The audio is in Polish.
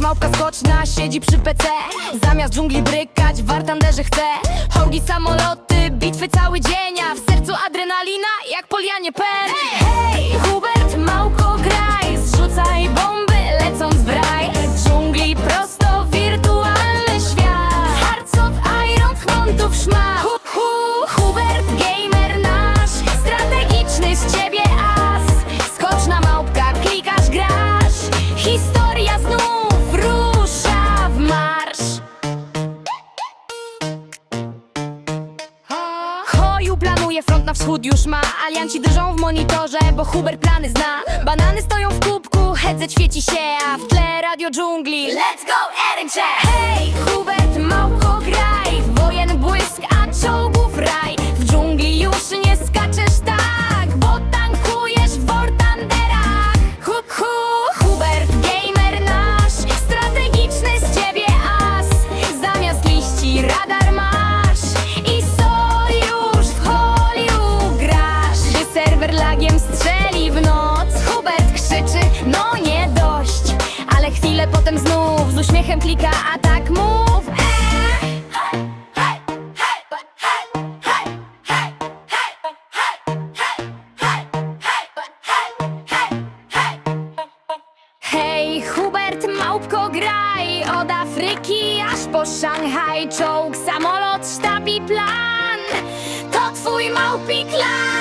małpka skoczna siedzi przy PC Zamiast dżungli brykać w Artanderze chce. Hołgi, samoloty, bitwy cały dzień A w sercu adrenalina jak polianie pen Hoju planuje front na wschód już ma. Alianci drżą w monitorze, bo Hubert plany zna. Banany stoją w kubku, headset świeci się A w tle radio dżungli. Let's go Erincze! Hej, Hubert, małko klika, a tak mów. Hej, Hubert, małpko graj. Od Afryki aż po Szanghaj. Czołg, samolot, sztab i plan. To twój małpi klan